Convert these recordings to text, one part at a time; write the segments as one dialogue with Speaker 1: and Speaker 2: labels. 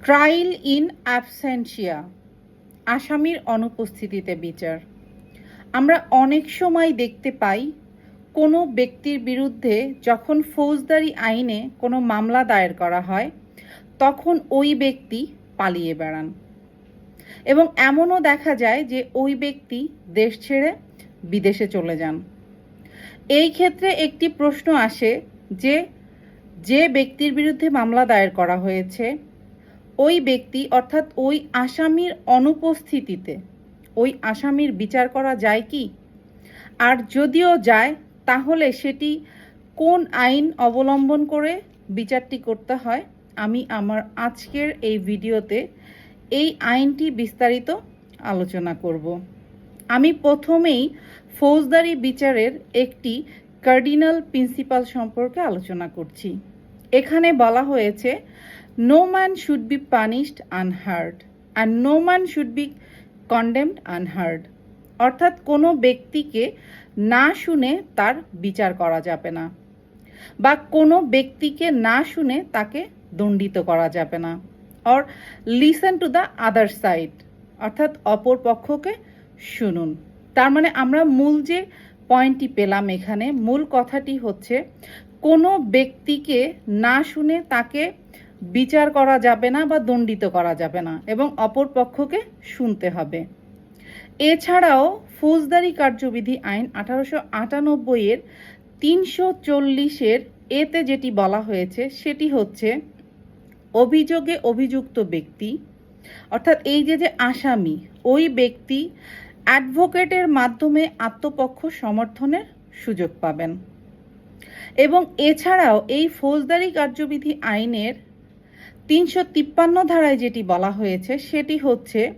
Speaker 1: Trial in absentia, আসামির অনুপস্থিতিতে বিচার। আমরা অনেক সময় দেখতে পাই কোনো ব্যক্তির বিরুদ্ধে যখন ফৌজদারি আইনে কোনো মামলা দায়ের করা হয়, তখন ওই ব্যক্তি পালিয়ে বেড়ান। এবং এমনও দেখা যায় যে ওই ব্যক্তি দেশ ছেড়ে বিদেশে চলে যান। এই ক্ষেত্রে একটি প্রশ্ন আসে যে যে ব্যক্তির বিরুদ্ধে মামলা দায়ের করা হয়েছে ওই ব্যক্তি, অর্থাৎ ওই আসামির অনুপস্থিতিতে, ওই আসামির বিচার করা যায় কি? আর যদিও যায়, তাহলে সেটি কোন আইন অবলম্বন করে বিচারটি করতে হয়? আমি আমার আজকের এই ভিডিওতে এই আইনটি বিস্তারিত আলোচনা করব। আমি প্রথমেই ফৌজদারি বিচারের একটি কার্ডিনাল প্রিন্সিপাল সম্পর্কে আলোচনা করছি। এখানে বলা হয়েছে no man should be punished unheard and no man should be condemned unheard অর্থাৎ কোনো ব্যক্তিকে না শুনে তার বিচার করা যাবে না বা কোনো ব্যক্তিকে না শুনে তাকে দণ্ডিত করা যাবে না or listen to the other side অর্থাৎ অপর পক্ষকে শুনুন। তার মানে আমরা মূল যে পয়েন্টটি পেলাম এখানে, মূল কথাটি হচ্ছে কোনো ব্যক্তিকে না শুনে তাকে বিচার করা যাবে না বা দণ্ডিত করা যাবে না এবং অপর পক্ষকে শুনতে হবে। এছাড়াও ফৌজদারি কার্যবিধি আইন আঠারোশো আটানব্বই এর তিনশো চল্লিশের এতে যেটি বলা হয়েছে সেটি হচ্ছে অভিযোগে অভিযুক্ত ব্যক্তি, অর্থাৎ এই যে যে আসামি, ওই ব্যক্তি অ্যাডভোকেটের মাধ্যমে আত্মপক্ষ সমর্থনের সুযোগ পাবেন। এবং এছাড়াও এই ফৌজদারি কার্যবিধি আইনের তিনশো তিপ্পান্ন ধারায় যেটি বলা হয়েছে, সেটি হচ্ছে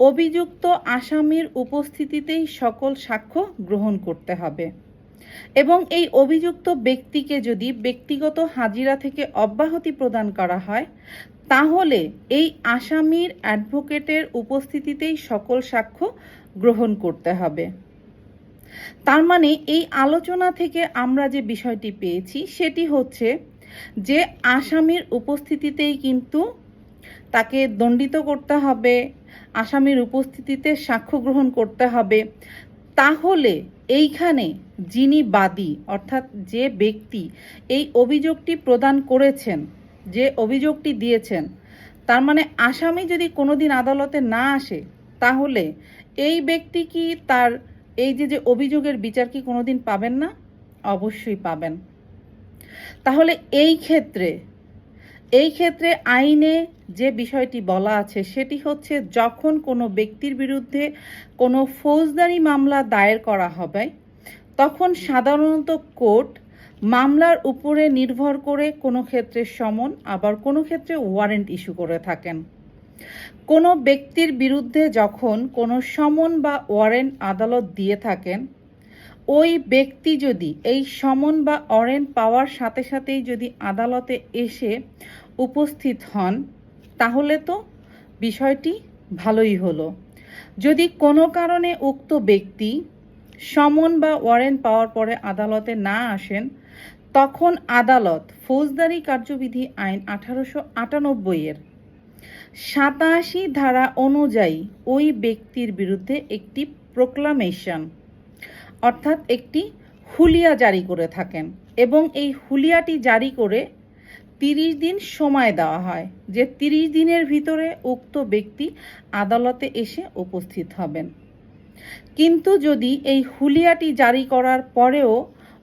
Speaker 1: অভিযুক্ত আসামির উপস্থিতিতেই সকল সাক্ষ্য গ্রহণ করতে হবে। এবং এই অভিযুক্ত ব্যক্তিকে যদি ব্যক্তিগত হাজিরা থেকে অব্যাহতি প্রদান করা হয়, তাহলে এই আসামির অ্যাডভোকেটের উপস্থিতিতেই সকল সাক্ষ্য গ্রহণ করতে হবে। তার মানে এই আলোচনা থেকে আমরা যে বিষয়টি পেয়েছি, সেটি হচ্ছে যে আসামির উপস্থিতিতেই কিন্তু তাকে দণ্ডিত করতে হবে, আসামির উপস্থিতিতে সাক্ষ্য গ্রহণ করতে হবে। তাহলে এইখানে যিনি বাদী, অর্থাৎ যে ব্যক্তি এই অভিযোগটি প্রদান করেছেন, যে অভিযোগটি দিয়েছেন, তার মানে আসামি যদি কোনোদিন আদালতে না আসে, তাহলে এই ব্যক্তি কি তার এই যে যে অভিযোগের বিচার কি কোনোদিন পাবেন না? অবশ্যই পাবেন। তাহলে এই ক্ষেত্রে এই ক্ষেত্রে আইনে যে বিষয়টি বলা আছে, সেটি হচ্ছে যখন কোনো ব্যক্তির বিরুদ্ধে কোনো ফৌজদারি মামলা দায়ের করা হবে, তখন সাধারণত কোর্ট মামলার উপরে নির্ভর করে কোনো ক্ষেত্রে সমন, আবার কোনো ক্ষেত্রে ওয়ারেন্ট ইস্যু করে থাকেন। কোনো ব্যক্তির বিরুদ্ধে যখন কোনো সমন বা ওয়ারেন্ট আদালত দিয়ে থাকেন, ওই ব্যক্তি যদি এই সমন বা ওয়ারেন্ট পাওয়ার সাথে সাথেই যদি আদালতে এসে উপস্থিত হন, তাহলে তো বিষয়টি ভালোই হলো। যদি কোনো কারণে উক্ত ব্যক্তি সমন বা ওয়ারেন্ট পাওয়ার পরে আদালতে না আসেন, তখন আদালত ফৌজদারি কার্যবিধি আইন আঠারোশো আটানব্বই এর সাতাশি ধারা অনুযায়ী ওই ব্যক্তির বিরুদ্ধে একটি প্রোক্লামেশন অর্থাৎ একটি হুলিয়া জারি করে থাকেন এবং এই হুলিয়াটি জারি করে তিরিশ দিন সময় দেওয়া হয়, যে তিরিশ দিনের ভিতরে উক্ত ব্যক্তি আদালতে এসে উপস্থিত হবেন। কিন্তু যদি এই হুলিয়াটি জারি করার পরেও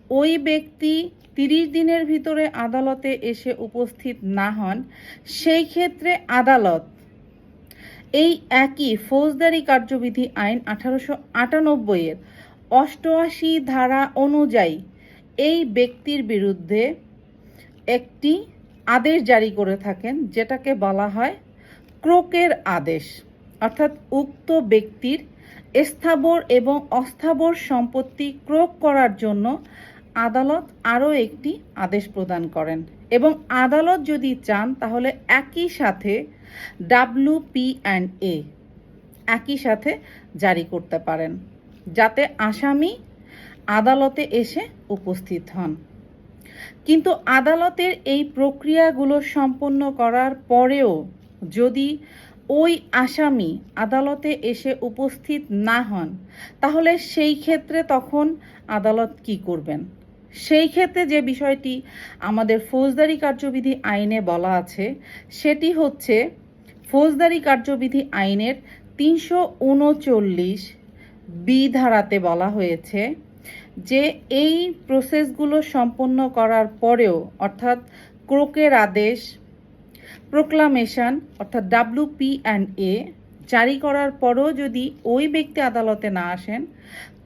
Speaker 1: ওই ব্যক্তি তিরিশ দিনের ভিতরে আদালতে এসে উপস্থিত না হন, সেই ক্ষেত্রে আদালত এই একই ফৌজদারি কার্যবিধি আইন আঠারোশো আটানব্বই এর অষ্টআশি ধারা অনুযায়ী এই ব্যক্তির বিরুদ্ধে একটি আদেশ জারি করে থাকেন, যেটাকে বলা হয় ক্রোকের আদেশ। অর্থাৎ উক্ত ব্যক্তির স্থাবর এবং অস্থাবর সম্পত্তি ক্রোক করার জন্য আদালত আরও একটি আদেশ প্রদান করেন এবং আদালত যদি চান তাহলে একই সাথে ডাব্লু পি অ্যান্ড এ একই সাথে জারি করতে পারেন যাতে আসামি আদালতে এসে উপস্থিত হন। কিন্তু আদালতের এই প্রক্রিয়াগুলো সম্পন্ন করার পরেও যদি ওই আসামি আদালতে এসে উপস্থিত না হন, তাহলে সেই ক্ষেত্রে তখন আদালত কি করবেন? সেই ক্ষেত্রে যে বিষয়টি আমাদের ফৌজদারি কার্যবিধি আইনে বলা আছে, সেটি হচ্ছে ফৌজদারি কার্যবিধি আইনের তিনশো উনচল্লিশ বি ধারাতে বলা হয়েছে যে এই প্রসেসগুলো সম্পন্ন করার পরেও, অর্থাৎ ক্রোকের আদেশ প্রোক্লামেশন অর্থাৎ ডাব্লিউ পি অ্যান্ড এ জারি করার পরও যদি ওই ব্যক্তি আদালতে না আসেন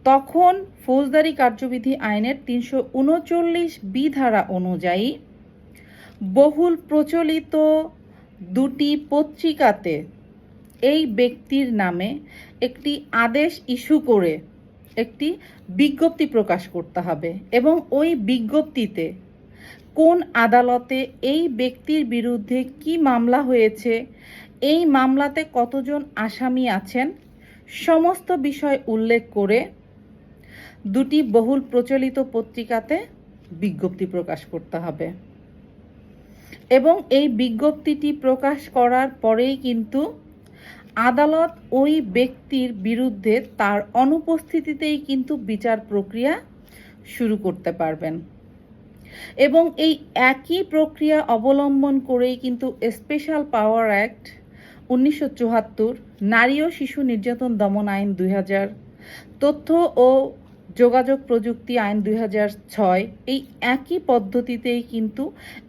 Speaker 1: তখন ফৌজদারি কার্যবিধি আইনের তিনশো উনচল্লিশ বি ধারা অনুযায়ী বহুল প্রচলিত দুটি পত্রিকাতে এই ব্যক্তির নামে একটি আদেশ ইস্যু করে একটি বিজ্ঞপ্তি প্রকাশ করতে হবে এবং ওই বিজ্ঞপ্তিতে কোন আদালতে এই ব্যক্তির বিরুদ্ধে কি মামলা হয়েছে, এই মামলাতে কতজন আসামি আছেন, সমস্ত বিষয় উল্লেখ করে দুটি বহুল প্রচলিত পত্রিকাতে বিজ্ঞপ্তি প্রকাশ করতে হবে। এবং এই বিজ্ঞপ্তিটি প্রকাশ করার পরেই কিন্তু আদালত ওই ব্যক্তির বিরুদ্ধে তার অনুপস্থিতিতেই কিন্তু বিচার প্রক্রিয়া শুরু করতে পারবেন। এবং এই একই প্রক্রিয়া অবলম্বন করেই কিন্তু স্পেশাল পাওয়ার অ্যাক্ট উনিশশো চুয়াত্তর, নারী ও শিশু নির্যাতন দমন আইন দুই হাজার, তথ্য ও যোগাযোগ প্রযুক্তি আইন দুই ছয় এই একই পদ্ধতিতেই কিন্তু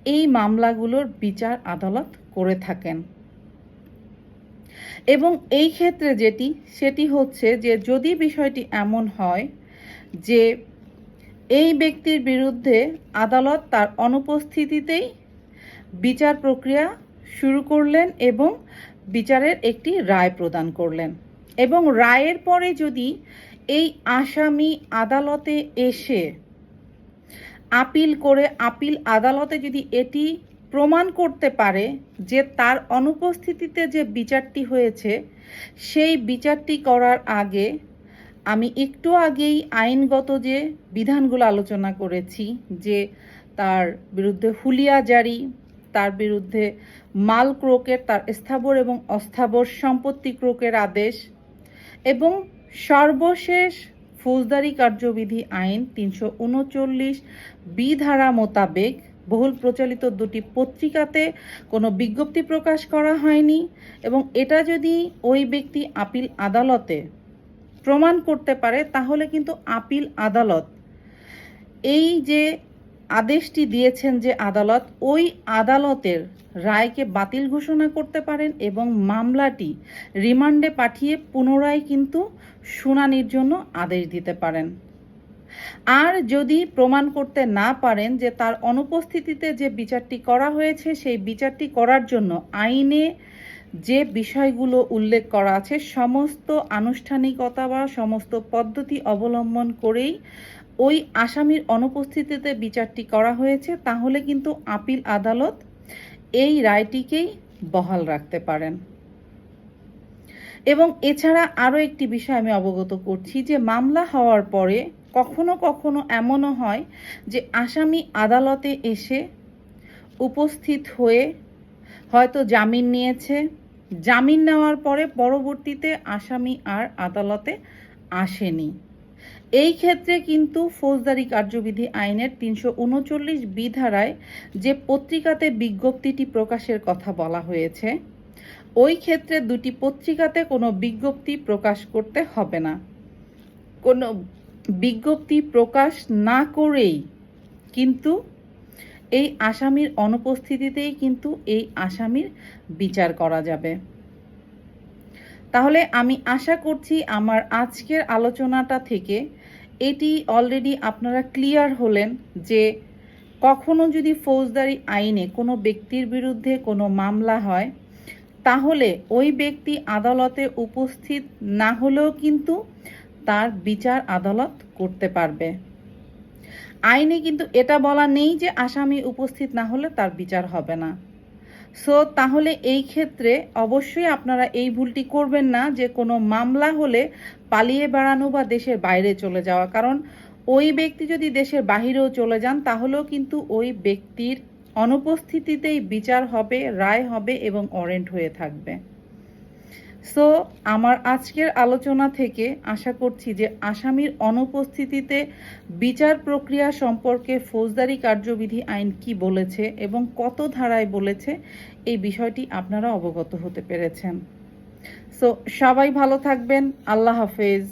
Speaker 1: এই মামলাগুলোর বিচার আদালত করে থাকেন। এবং এই ক্ষেত্রে যেটি, সেটি হচ্ছে যে যদি বিষয়টি এমন হয় যে এই ব্যক্তির বিরুদ্ধে আদালত তার অনুপস্থিতিতেই বিচার প্রক্রিয়া শুরু করলেন এবং বিচারের একটি রায় প্রদান করলেন। এবং রায়ের পরে যদি এই আসামি আদালতে এসে আপিল করে আপিল আদালতে যদি এটি প্রমাণ করতে পারে যে তার অনুপস্থিতিতে যে বিচারটি হয়েছে, সেই বিচারটি করার আগে আমি একটু আগেই আইনগত যে বিধানগুলো আলোচনা করেছি, যে তার বিরুদ্ধে হুলিয়া জারি, তার বিরুদ্ধে মাল ক্রোকের, তার স্থাবর এবং অস্থাবর সম্পত্তি ক্রোকের আদেশ এবং সর্বশেষ ফৌজদারি কার্যবিধি আইন তিনশো উনচল্লিশ বি ধারা মোতাবেক বহুল প্রচলিত দুটি পত্রিকাতে কোনো বিজ্ঞপ্তি প্রকাশ করা হয়নি এবং এটা যদি ওই ব্যক্তি আপিল আদালতে প্রমাণ করতে পারে, তাহলে কিন্তু আপিল আদালত, এই যে আদেশটি দিয়েছেন যে আদালত, ওই আদালতের রায়কে বাতিল ঘোষণা করতে পারেন এবং মামলাটি রিমান্ডে পাঠিয়ে পুনরায় কিন্তু শুনানির জন্য আদেশ দিতে পারেন। আর যদি প্রমাণ করতে না পারেন যে তার অনুপস্থিতিতে যে বিচারটি করা হয়েছে, সেই বিচারটি করার জন্য আইনে যে বিষয়গুলো উল্লেখ করা আছে, সমস্ত আনুষ্ঠানিকতা বা সমস্ত পদ্ধতি অবলম্বন করেই ওই আসামির অনুপস্থিতিতে বিচারটি করা হয়েছে, তাহলে কিন্তু আপিল আদালত এই রায়টিকেই বহাল রাখতে পারেন। এবং এছাড়া আরও একটি বিষয় আমি অবগত করছি যে মামলা হওয়ার পরে কখনো কখনো এমনও হয় যে আসামি আদালতে এসে উপস্থিত হয়ে হয়তো জামিন নিয়েছে। জামিন নেওয়ার পরে পরবর্তীতে আসামি আর আদালতে আসেনি। এই ক্ষেত্রে কিন্তু ফৌজদারি কার্যবিধি আইনের তিনশো উনচল্লিশ বিধারায় যে পত্রিকাতে বিজ্ঞপ্তিটি প্রকাশের কথা বলা হয়েছে ওই ক্ষেত্রে দুটি পত্রিকাতে কোনো বিজ্ঞপ্তি প্রকাশ করতে হবে না। কোনো বিজ্ঞপ্তি প্রকাশ না করেই কিন্তু এই আসামির অনুপস্থিতিতেই কিন্তু এই আসামির বিচার করা যাবে। তাহলে আমি আশা করছি আমার আজকের আলোচনাটা থেকে এটি অলরেডি আপনারা ক্লিয়ার হলেন যে কখনো যদি ফৌজদারি আইনে কোনো ব্যক্তির বিরুদ্ধে কোনো মামলা হয় তাহলে ওই ব্যক্তি আদালতে উপস্থিত না হলেও কিন্তু তার বিচার আদালত করতে পারবে। আইনে কিন্তু এটা বলা নেই যে আসামি উপস্থিত না হলে তার বিচার হবে না। সো, তাহলে এই ক্ষেত্রে অবশ্যই আপনারা এই ভুলটি করবেন না যে কোনো মামলা হলে পালিয়ে বেড়ানো বা দেশের বাইরে চলে যাওয়া। কারণ ওই ব্যক্তি যদি দেশের বাহিরেও চলে যান, তাহলেও কিন্তু ওই ব্যক্তির অনুপস্থিতিতেই বিচার হবে, রায় হবে এবং অরেন্ট হয়ে থাকবে। সো আমার আজকের আলোচনা থেকে আশা করছি যে আসামির অনুপস্থিতিতে বিচার প্রক্রিয়া সম্পর্কে ফৌজদারি কার্যবিধি আইন কি বলেছে এবং কত ধারায় বলেছে, এই বিষয়টি আপনারা অবগত হতে পেরেছেন। সো সবাই ভালো থাকবেন। আল্লাহ হাফেজ।